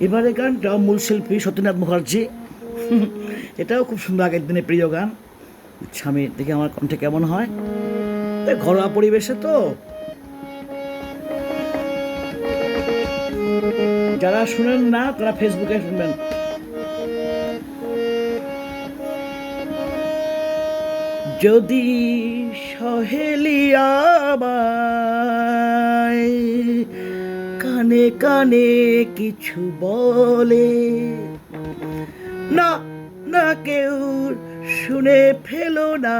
এবারে গানটা মূল শিল্পী সত্যনাথ মুখার্জি। এটাও খুব সুন্দর আগের দিনে প্রিয় গান। স্বামী, দেখে আমার কণ্ঠে কেমন হয়। ঘরোয়া পরিবেশে তো। যারা শুনেন না, তারা ফেসবুকে শুনবেন। যদি সহেলি আমায় কানে কানে কিছু বলে। না না কেউ শুনে ফেলো না।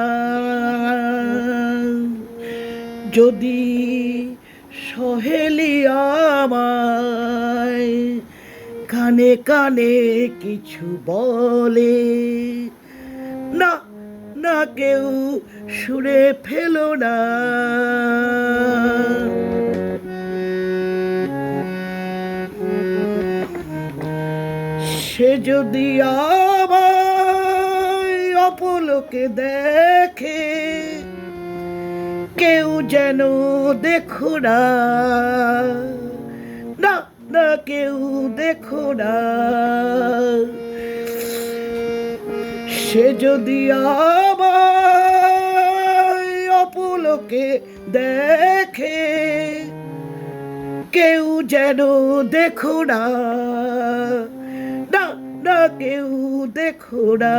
যদি সহেলি আমায় কানে কানে কিছু বলে। না না কেউ শুনে ফেলো না। সে যদি আমায় অপলোকে দেখে, কেউ যেন দেখো না। না না, কেউ দেখো না। সে যদি আমায় অপলোকে দেখে, কেউ যেন দেখো না। না কেউ দেখো না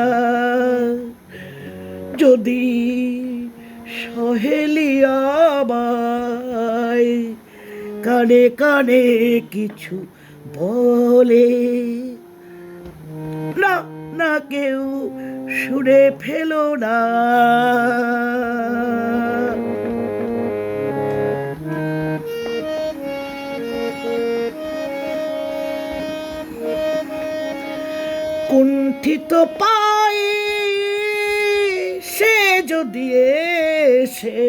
যদি সহেলি আমায় কানে কানে কিছু বলে, না না কেউ শুনে ফেলো না। কুণ্ঠিত পাই, সে যদি এসে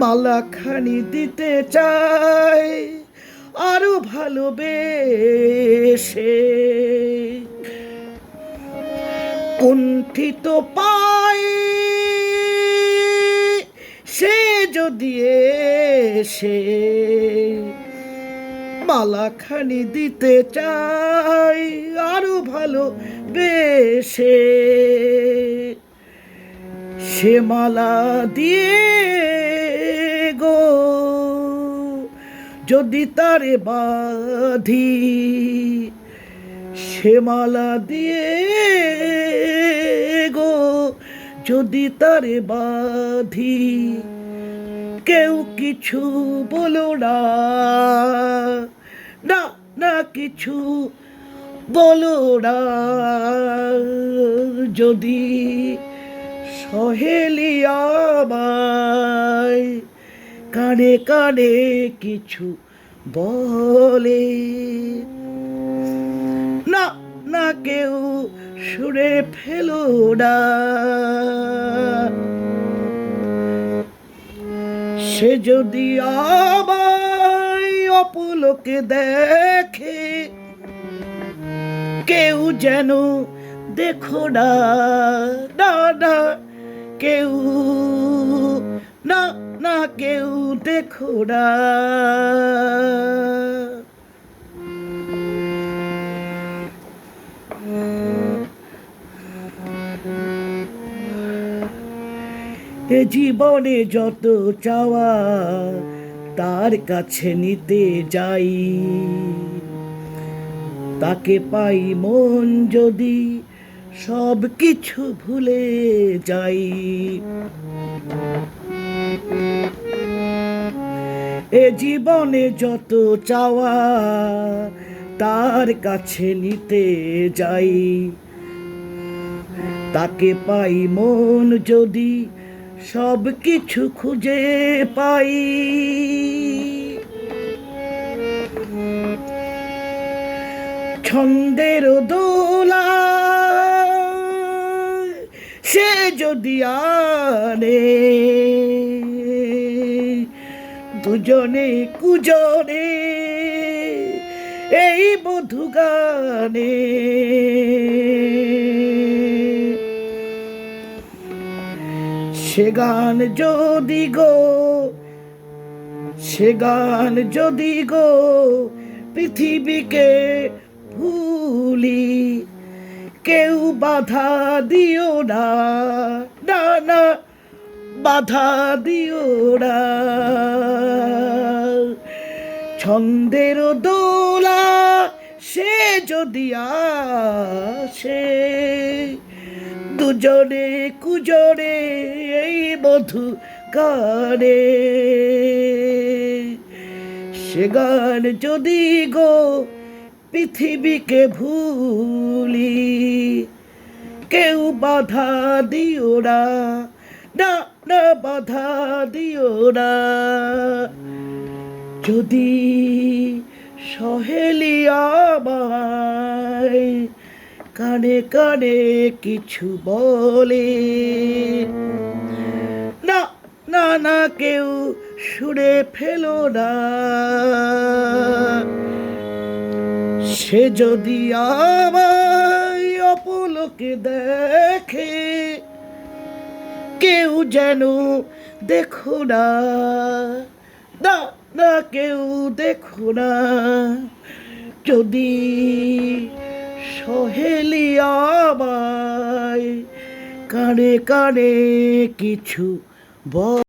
মালাখানি দিতে চায়, আরও ভালোবেসে। কুণ্ঠিত পাই, সে যদি এসে মালাখানি দিতে চাই আরও ভালো বেশে। সে মালা দিয়ে গো, যদি তারে বাধি, সে মালা দিয়ে গো, যদি তারে বাধি, কেউ কিছু বলো না। না না কিছু বলো না। যদি সহেলি আমায় কানে কানে কিছু বলে। না না কেউ শুনে ফেলো না। সে যদি আমায় অপলোকে দেখে কেউ যেন দেখো না না না, কেউ, না না, কেউ দেখো না। এ জীবনে যত চাওয়া তার কাছে নিতে যাই। তাকে পাই মন যদি সব কিছু ভুলে যাই। এ জীবনে যত চাওয়া তার কাছে নিতে যাই। তাকে পাই মন যদি সব কিছু খুঁজে পাই। ছন্দের দোলা সে যদি আনে দুজনে কুজনে এই বধু গানে। সে গান যদি গো, সে গান যদি গো পৃথিবীকে ভুলি, কেউ বাধা দিও না না না, বাধা দিও না। ছন্দের দোলা সে যদি আসে দুজনে কুজনে এই মধু গানে। সে গান যদি গো পৃথিবীকে ভুলি, কেউ বাধা দিও না না না বাধা দিও না। যদি সহেলি আমায় কানে কানে কিছু বলে। না না না, কেউ শুনে ফেলো না। সে যদি আমায় অপলোকে দেখে, কেউ যেন দেখো না। না না, কেউ দেখো না। যদি সহেলি আমায় কানে কানে কিছু বল